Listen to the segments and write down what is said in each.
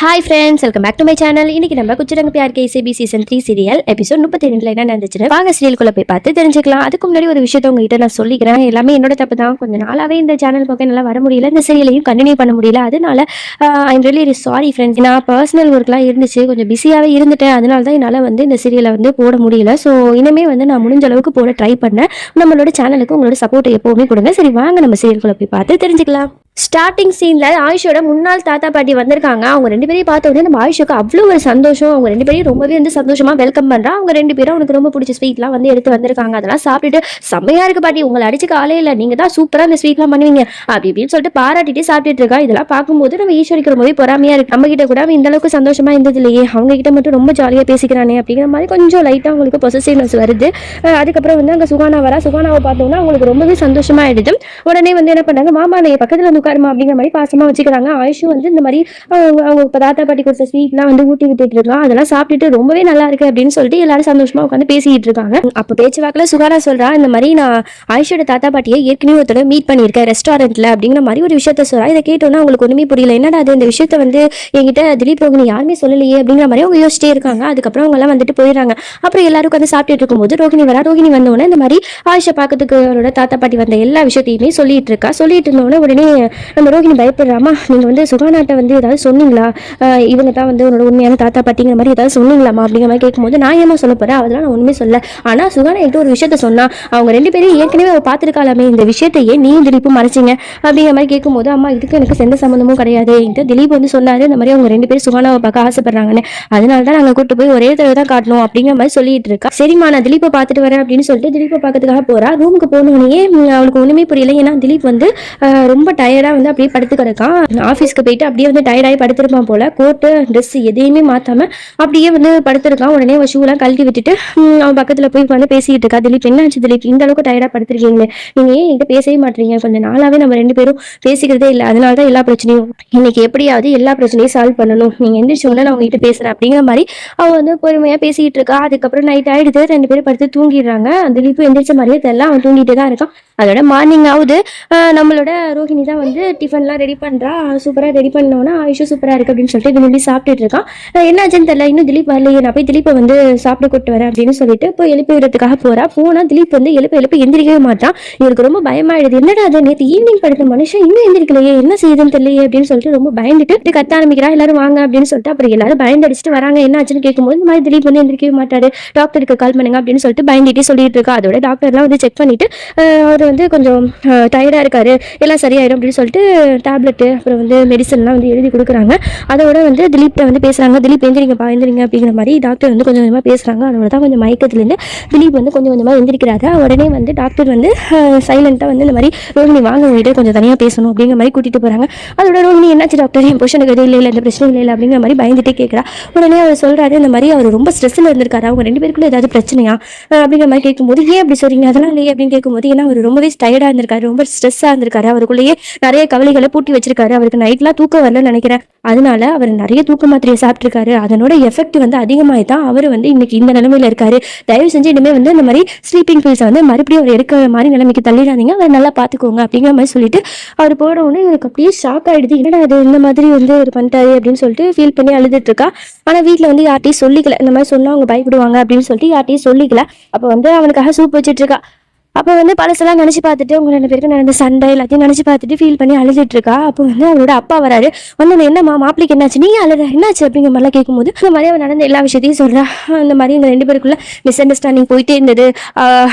Hi friends welcome back to my channel இன்னைக்கு நம்ம குச்சிரங்க பியார் KCP season three serial episode முப்பத்தி ரெண்டுல என்ன நடந்துச்சுன்னு வாங்க சீரியலுக்குள்ள போய் பார்த்து தெரிஞ்சுக்கலாம். அதுக்கு முன்னாடி ஒரு விஷயத்த உங்ககிட்ட நான் சொல்லிக்கிறேன். எல்லாமே என்னோட தப்பு தான். கொஞ்ச நாளாவே இந்த சேனல் பக்கம் நல்லா வர முடியல. இந்த சீரியலையும் கண்டினியூ பண்ண முடியல. அதனால ஐம் ரியலி சாரி ஃப்ரெண்ட்ஸ் நான் பர்சனல் ஒர்க்லாம் இருந்துச்சு. கொஞ்சம் பிஸியாகவே இருந்துட்டேன். அதனால தான் என்னால் வந்து இந்த சீரியலை வந்து போட முடியல. ஸோ இனிமே வந்து நான் முடிஞ்ச அளவுக்கு போட ட்ரை பண்ணேன். நம்மளோட சேனலுக்கு உங்களோட சப்போர்ட் எப்போவுமே கொடுங்க. சரி வாங்க நம்ம சீரியலுக்குள்ள போய் பார்த்து தெரிஞ்சுக்கலாம். ஸ்டார்டிங் சீனில் ஆயுஷோட முன்னாள் தாத்தா பாட்டி வந்திருக்காங்க. அவங்க ரெண்டு பேரையும் பார்த்த உடனே நம்ம ஆயுஷுக்கு அவ்வளோ ஒரு சந்தோஷம். அவங்க ரெண்டு பேரையும் ரொம்பவே வந்து சந்தோஷமாக வெல்கம் பண்ணுறா அவங்க ரெண்டு பேரும் அவனுக்கு ரொம்ப பிடிச்ச ஸ்வீட்லாம் வந்து எடுத்து வந்திருக்காங்க. அதெல்லாம் சாப்பிட்டுட்டு செம்மையாக இருக்குது பாட்டி. உங்களை அடிச்சு காலே இல்லை. நீங்கள் தான் சூப்பராக அந்த ஸ்வீட்லாம் பண்ணுவீங்க. அப்படி இப்படின்னு சொல்லிட்டு பாராட்டிட்டு சாப்பிட்டுட்டு இருக்கா. இதெல்லாம் பார்க்கும்போது நம்ம ஈஸ்வரிக்கு ரொம்பவே பொறாமையாக இருக்கு. நம்ம கிட்ட கூட அவன் இந்தளவுக்கு சந்தோஷமாக இருந்தது இல்லையே அவங்ககிட்ட மட்டும் ரொம்ப ஜாலியாக பேசிக்கிறானே அப்படிங்கிற மாதிரி கொஞ்சம் லைட்டாக அவங்களுக்கு பொசசிவ்னஸ் வருது. அதுக்கப்புறம் வந்து அங்கே சுகானா வரா. சுகானாவை பார்த்தோம்னா அவங்களுக்கு ரொம்பவே சந்தோஷமா ஆயிடுது. உடனே வந்து என்ன பண்ணாங்க? மாமா நீ வந்து உட்காருமா அப்படிங்கிற மாதிரி பாசமா வச்சுக்கிறாங்க. ஆயுஷும் வந்து இந்த மாதிரி அவங்க அவங்க இப்ப தாத்தா பாட்டி கொடுத்த ஸ்வீட்லாம் வந்து ஊட்டி விட்டுட்டு இருக்கான். அதெல்லாம் சாப்பிட்டுட்டு ரொம்பவே நல்லா இருக்கு அப்படின்னு சொல்லிட்டு எல்லாரும் சந்தோஷமா உட்காந்து பேசிக்கிட்டு இருக்காங்க. அப்ப பேச்சுவாக்கில் சுகாரா சொல்றா இந்த மாதிரி நான் ஆயுஷோட தாத்தா பாட்டியை ஏற்கனவே ஒருத்தர மீட் பண்ணியிருக்கேன் ரெஸ்டாரண்ட்ல அப்படிங்கிற மாதிரி ஒரு விஷயத்த சொல்றா. இதை கேட்டோன்னா அவங்களுக்கு ஒண்ணுமே புரியல. என்னடா அது இந்த விஷயத்த வந்து என்கிட்ட திலீப் ரோகிணி யாருமே சொல்லலையே அப்படிங்கிற மாதிரி அவங்க யோசிச்சிட்டே இருக்காங்க. அதுக்கப்புறம் அவங்க எல்லாம் வந்துட்டு போயிடுறாங்க. அப்புறம் எல்லாரும் உட்காந்து சாப்பிட்டுட்டு இருக்கும்போது ரோகிணி வரா. ரோகிணி வந்தோடனே இந்த மாதிரி ஆயுஷை பார்க்கறதுக்கு அவரோட தாத்தா பாட்டி வந்த எல்லா விஷயத்தையுமே சொல்லிட்டு இருக்கா. சொல்லிட்டு இருந்தோடனே உடனே நம்ம ரோகிணி பயப்படுறாமா? நீங்க வந்து சுகானாட்ட வந்து ஏதாவது சொன்னீங்களா? இவங்க தான் வந்து உன்னோட உண்மையான தாத்தா பாட்டிங்கிற மாதிரி ஏதாவது சொன்னீங்களாமா அப்படிங்கிற மாதிரி கேட்கும்போது நான் ஏமா சொல்ல போகிறேன் அதெல்லாம் நான் ஒன்றுமே சொல்ல. ஆனா சுகானா என்கிட்ட ஒரு விஷயத்த சொன்னா. அவங்க ரெண்டு பேரும் ஏற்கனவே அவள் பார்த்துருக்காளாமே இந்த விஷயத்தையே நீ திலீப்பும் மறைச்சிங்க? அப்படிங்கிற மாதிரி கேட்கும்போது அம்மா இதுக்கு எனக்கு எந்த சம்மந்தமும் கிடையாது. என்கிட்ட திலீப் வந்து சொன்னாரு இந்த மாதிரி அவங்க ரெண்டு பேரும் சுகானாவை பார்க்க ஆசைப்படுறாங்கன்னு. அதனால தான் நாங்கள் கூட்டு போய் ஒரே தடவை தான் காட்டணும் அப்படிங்கிற மாதிரி சொல்லிட்டு இருக்கா. சரிம்மா நான் திலீப்பை பார்த்துட்டு வரேன் அப்படின்னு சொல்லிட்டு திலீப்பை பார்க்கறதுக்காக போறா. ரூமுக்கு போனோடனே அவளுக்கு ஒன்றுமே புரியல. ஏன்னா திலீப் வந்து ஆஹ், ரொம்ப டயர்டா வந்து அப்படியே படுத்துக்கிறக்கான் ஆஃபீஸ்க்கு போயிட்டு அப்படியே வந்து டயர்டாகி படுத்திருப்பான் போல. கோட்டு ட்ரெஸ் எதையுமே மாத்தாம அப்படியே வந்து படுத்திருக்கான். உடனே அவன் ஷூலாம் கழட்டி விட்டுட்டு அவன் பக்கத்துல போய் உட்காந்து பேசிக்கிட்டு இருக்கா. திலீப் என்னாச்சு திலீப்? இந்த அளவுக்கு டயர்டாக படுத்திருக்கீங்களே. நீங்க ஏன் என்கிட்ட பேசவே மாட்டீங்க? கொஞ்சம் நாளாவே நம்ம ரெண்டு பேரும் பேசிக்கிறதே இல்லை. அதனால தான் எல்லா பிரச்சனையும் இன்னைக்கு எப்படியாவது எல்லா பிரச்சனையும் சால்வ் பண்ணணும். நீங்க எந்திரிச்ச உடனே நான் உங்ககிட்ட பேசுறேன் அப்படிங்கிற மாதிரி அவன் வந்து பொறுமையா பேசிக்கிட்டு இருக்கா. அதுக்கப்புறம் நைட் ஆயிடுது. ரெண்டு பேரும் படுத்து தூங்கிடுறாங்க. திலீப் எந்திரிச்ச மாதிரியே தெரியல. அவன் தூங்கிட்டு தான் இருக்கான். அதோட மார்னிங் ஆகுது நம்மளோட ரோஹிணி தான் வந்து டிஃபன்லாம் ரெடி பண்ணுறா சூப்பராக ரெடி பண்ணோன்னா ஆயுஷு சூப்பராக இருக்குது அப்படின்னு சொல்லிட்டு விரும்பி சாப்பிட்டுட்டு இருக்கான் ஆஹ் என்னாச்சுன்னு தெரியல. இன்னும் திலீப் வரலையே. நான் போய் திலீப்பை வந்து சாப்பிட்டு கூட்டு வரேன் அப்படின்னு சொல்லிட்டு போய் எழுப்பி விடுறதுக்காக போகிறா போனால் திலீப் வந்து எழுப்ப எழுப்ப எந்திரிக்கவே மாட்டான் இவருக்கு ரொம்ப பயமாயிடுது. என்னடா அது நேற்று ஈவினிங் படுத்த மனுஷன் இன்னும் எந்திரிக்கலையே. என்ன செய்யுதுன்னு தெரியலையே. அப்படின்னு சொல்லிட்டு ரொம்ப பயந்துட்டு கத்த ஆரம்பிக்கிறா. எல்லாரும் வாங்க. அப்படின்னு சொல்லிட்டு அப்புறம் எல்லாரும் பயந்து அடிச்சுட்டு வராங்க. என்ன ஆச்சுன்னு கேட்கும்போது இந்த மாதிரி திலீப் வந்து எந்திரிக்கவே மாட்டாரு. டாக்டருக்கு கால் பண்ணுங்க. அப்படின்னு சொல்லிட்டு பயந்துட்டே சொல்லிட்டு இருக்கா. அதோட டாக்டர்லாம் வந்து செக் பண்ணிட்டு ஒரு அவர் வந்து கொஞ்சம் டயர்டாக இருக்காரு. எல்லாம் சரியாயிடும் அப்படின்னு சொல்லிட்டு டேப்லெட்டு அப்புறம் வந்து மெடிசன்லாம் வந்து எழுதி கொடுக்குறாங்க. அதோட வந்து திலீப்ட்ட வந்து பேசுகிறாங்க திலீப் எந்திரிங்கப்பா எந்திரிங்க அப்படிங்கிற மாதிரி டாக்டர் வந்து கொஞ்சம் கொஞ்சமாக பேசுகிறாங்க அதோட தான் கொஞ்சம் மயக்கத்துலேருந்து திலீப் வந்து கொஞ்சம் கொஞ்சமாக எந்திரிக்கிறாரு. உடனே வந்து டாக்டர் வந்து சைலண்ட்டாக வந்து இந்த மாதிரி ரோஹினி வாங்க உங்ககிட்ட கொஞ்சம் தனியாக பேசணும் அப்படிங்கிற மாதிரி கூட்டிகிட்டு போகிறாங்க அதோட ரோஹினி என்னாச்சு டாக்டர் என் பொஷனுக்கு எதுவும் இல்லை இல்லை இந்த பிரச்சனை இல்லை அப்படிங்கிற மாதிரி பயந்துட்டே கேட்குறா உடனே அவர் சொல்கிறாரு இந்த மாதிரி அவர் ரொம்ப ஸ்ட்ரெஸ்ஸில் இருந்திருக்காரு. அவங்க ரெண்டு பேருக்குள்ளே ஏதாவது பிரச்சனையா? அப்படிங்கிற மாதிரி கேட்கும்போது ஏன் அப்படி சொல்கிறீங்க அதெல்லாம் இல்லையே அப்படின்னு கேட்கும்போது ஏன்னா அவர் ரொம்பவே டயர்டாக இருந்திருக்காரு. ரொம்ப ஸ்ட்ரெஸ்ஸாக இருந்திருக்காரு. அவருக்குள்ளேயே நிறைய கவலைகளை பூட்டி வச்சிருக்காரு. அவருக்கு நைட்லாம் தூக்கம் வரலன்னு நினைக்கிறேன். அதனால அவர் நிறைய தூக்க மாத்திரையை சாப்பிட்ருக்காரு அதனோட எஃபெக்ட் வந்து அதிகமாகி தான் அவர் வந்து இன்னைக்கு இந்த நிலமையில இருக்காரு. தயவு செஞ்சு இனிமேல் வந்து இந்த மாதிரி ஸ்லீப்பிங் பில்ஸை வந்து மறுபடியும் அவர் எடுக்கிற மாதிரி நிலைமைக்கு தள்ளிடாதீங்க. அவர் நல்லா பார்த்துக்கோங்க அப்படிங்கிற மாதிரி சொல்லிட்டு அவர் போன உடனே இவருக்கு அப்படியே ஷாக் ஆயிடுது. என்னடா அது இந்த மாதிரி வந்து அவர் பண்ணிட்டாரு அப்படின்னு சொல்லிட்டு ஃபீல் பண்ணி அழுதுட்டு இருக்கா. ஆனால் வீட்டில் வந்து யார்ட்டையும் சொல்லிக்கல. இந்த மாதிரி சொன்னா அவங்க பயப்படுவாங்க அப்படின்னு சொல்லிட்டு யார்ட்டையும் சொல்லிக்கல. அப்போ வந்து அவனுக்காக சூப் வச்சிட்டு இருக்கா. அப்போ வந்து பழசெல்லாம் நினச்சி பார்த்துட்டு உங்கள் ரெண்டு பேருக்கு நடந்த சண்டை எல்லாத்தையும் நினச்சி பார்த்துட்டு ஃபீல் பண்ணி அழுதுட்டு இருக்கா? அப்போ வந்து அவரோட அப்பா வராரு. வந்து என்னம்மா மாப்பிளைக்கு என்னாச்சு? நீ அழுத என்னாச்சு? அப்படிங்கிற மாதிரிலாம் கேட்கும்போது இந்த மாதிரி அவன் நடந்த எல்லா விஷயத்தையும் சொல்கிறா அந்த மாதிரி இந்த ரெண்டு பேருக்குள்ள மிஸ் அண்டர்ஸ்டாண்டிங் போயிட்டே இருந்தது.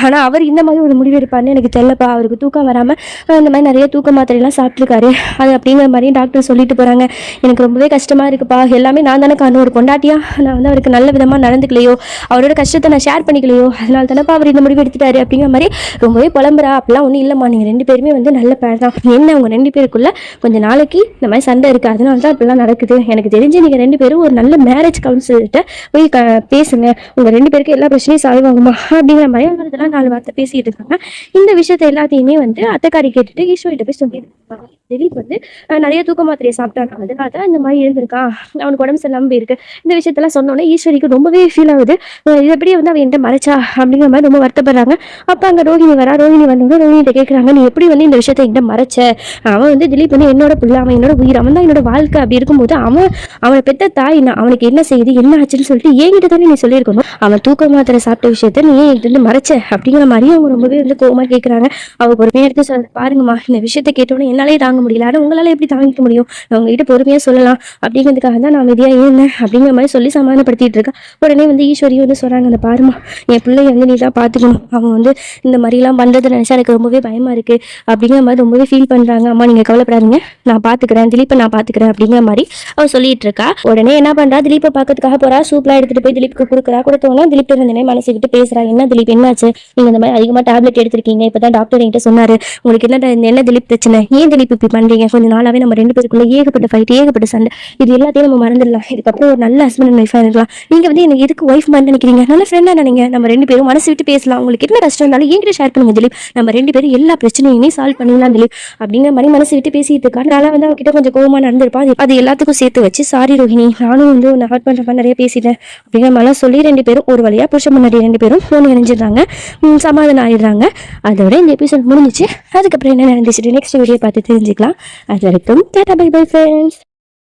ஆனால் அவர் இந்த மாதிரி ஒரு முடிவு எடுப்பார்னு எனக்கு தெரியலப்பா. அவருக்கு தூக்கம் வராமல் இந்த மாதிரி நிறைய தூக்க மாத்திரையெல்லாம் சாப்பிட்ருக்காரு அது அப்படிங்கிற மாதிரி டாக்டர் சொல்லிட்டு போகிறாங்க எனக்கு ரொம்பவே கஷ்டமாக இருக்குப்பா. எல்லாமே நான் தானே காணும் ஒரு கொண்டாட்டியாக நான் வந்து அவருக்கு நல்ல விதமாக நடந்துக்கலையோ? அவரோட கஷ்டத்தை நான் ஷேர் பண்ணிக்கலையோ? அதனால தானேப்பா அவர் இந்த முடிவு எடுத்துட்டாரு அப்படிங்கிற மாதிரி ரொம்பவே புலம்புறா. அப்படிலாம் ஒன்றும் இல்லைம்மா. நீங்கள் ரெண்டு பேருமே வந்து நல்ல பேர் தான். என்ன உங்கள் ரெண்டு பேருக்குள்ள கொஞ்சம் நாளைக்கு இந்த மாதிரி சண்டை இருக்குது அதனால தான் இப்படிலாம் நடக்குது. எனக்கு தெரிஞ்சு நீங்கள் ரெண்டு பேரும் ஒரு நல்ல மேரேஜ் கவுன்சிலர்கிட்ட போய் க பேசுங்க. உங்கள் ரெண்டு பேருக்கு எல்லா பிரச்சனையும் சால்வ் ஆகுமா? அப்படிங்கிற மாதிரி அவங்க இதெல்லாம் நாலு வார்த்தை பேசிகிட்டு இருக்காங்க. இந்த விஷயத்தை எல்லாத்தையுமே வந்து அத்தைக்காரி கேட்டுட்டு ஈஸ்வரிட்ட போய் சொல்லிட்டு திலீப் வந்து நிறைய தூக்க மாத்திரையை சாப்பிட்டாங்க. அதனால தான் இந்த மாதிரி இருந்திருக்கான் அவனுக்கு உடம்பு சரியில்லாமல் போயிருக்கு இந்த விஷயத்தெல்லாம் சொன்னோன்னே ஈஸ்வரிக்கு ரொம்பவே ஃபீல் ஆகுது. இது எப்படி வந்து அவன் என்கிட்ட மறைச்சா அப்படிங்கிற மாதிரி ரொம்ப வருத்தப்படுறாங்க. அப்போ அங்கே ரோஹிணி வரா ரோஹிணி வந்தவங்க ரோஹிணிட்ட கேட்குறாங்க நீ எப்படி வந்து இந்த விஷயத்தை என்கிட்ட மறைச்ச? அவன் வந்து திலீப் வந்து என்னோட பிள்ளை அவன் என்னோட உயிர் அவன் தான் என்னோட வாழ்க்கை அப்படி இருக்கும்போது அவன் அவனை பெத்த தாய் நான் அவனுக்கு என்ன செய்யுது என்ன ஆச்சுன்னு சொல்லிட்டு என்கிட்ட தானே நீ சொல்லியிருக்கணும். அவன் தூக்க மாத்திரை சாப்பிட்ட விஷயத்த நீ என்கிட்ட வந்து மறைச்ச? அப்படிங்கிற மாதிரி அவங்க ரொம்பவே வந்து கோவமா கேட்குறாங்க அவங்க பொறுமையாக எடுத்து சொல்ல பாருங்கம்மா இந்த விஷயத்த கேட்டோன்னே என்னாலே தாங்க முடியல. ஆனால் உங்களால் எப்படி தாங்கிக்க முடியும்? அவங்ககிட்ட பொறுமையாக சொல்லலாம். அப்படிங்கிறதுக்காக தான் நான் அமைதியாக இருந்தேன். அப்படிங்கிற மாதிரி சொல்லி சமாதானப்படுத்திட்டு இருக்கேன் உடனே வந்து ஈஸ்வரியும் வந்து சொல்கிறாங்க அந்த பாருமா என் பிள்ளைய வந்து நீ தான் பார்த்துக்கணும் அவன் வந்து இந்த மாதிரிலாம் பண்ணுறது நினச்சா எனக்கு ரொம்பவே பயமாக இருக்குது அப்படிங்கிற மாதிரி ரொம்பவே ஃபீல் பண்ணுறாங்க அம்மா நீங்கள் கவலைப்படாதீங்க. நான் பார்த்துக்கிறேன் திலீப்பை நான் பார்த்துக்கிறேன் அப்படிங்கிற மாதிரி அவள் சொல்லிட்டு இருக்கா. உடனே என்ன பண்ணுறா திலீப்பை பார்க்கறதுக்காக போகிறா சூப்லாம் எடுத்துகிட்டு போய் திலீப்புக்கு கொடுக்குறா. கொடுத்தோன்னா திலீப் இருந்தனே மனசு விட்டு பேசுகிறா என்ன திலீப் என்னாச்சு? நீங்கள் இந்த மாதிரி அதிகமாக டேப்லெட் எடுத்திருக்கீங்க. இப்போ தான் டாக்டர் என்கிட்ட சொன்னார். உங்களுக்கு என்ன என்ன திலீப் பிரச்சனை? ஏன் திலீப் இப்படி பண்ணுறீங்க கொஞ்சம் நாளாகவே நம்ம ரெண்டு பேருக்குள்ளே ஏகப்பட்ட ஃபைட் ஏகப்பட்ட சண்டை. இது எல்லாத்தையும் நம்ம மறந்துடலாம். இதுக்கப்புறம் ஒரு நல்ல ஹஸ்பண்ட் அண்ட் ஒய்ஃபாக இருக்கலாம். நீங்கள் வந்து எனக்கு எதுக்கு ஒய்ஃப் மாதிரி நினைக்கிறீங்க? நல்ல ஃப்ரெண்டாக நினைங்க நம்ம ரெண்டு பேரும் மனசு விட்டு பேசலாம். உங்களுக்கு என்ன கஷ்டம் இருந்தாலும் என்கிட்ட ஷேர் பண்ணுங்க திலீப். நம்ம ரெண்டு பேரும் எல்லா பிரச்சனையுமே சால்வ் பண்ணிடலாம் திலீப். அப்படிங்கிற மாதிரி மனசு விட்டு பேசிட்டு இருக்கான் நான் வந்து அவகிட்ட கொஞ்சம் கோவமா நடந்திருப்பான் அது- அது எல்லாத்துக்கும் சேர்த்து வச்சு சாரி ரோஹிணி நானும் வந்து உன்னை ஹர்ட் பண்ணுற மாதிரி நிறைய பேசிட்டேன். அப்படிங்கிற மாதிரிலாம் சொல்லி ரெண்டு பேரும் ஒரு வழியாக புருஷ முன்னாடி ரெண்டு பேரும் ஃபோன் இணைஞ்சிடுறாங்க. சமாதானம் ஆயிடுறாங்க. அதோட இந்த எபிசோட் முடிஞ்சிச்சு. அதுக்கப்புறம் என்ன நடந்துச்சு நெக்ஸ்ட் வீடியோ பார்த்து தெரிஞ்சுக்கலாம். அது வரைக்கும் டாடா பை பை ஃப்ரெண்ட்ஸ்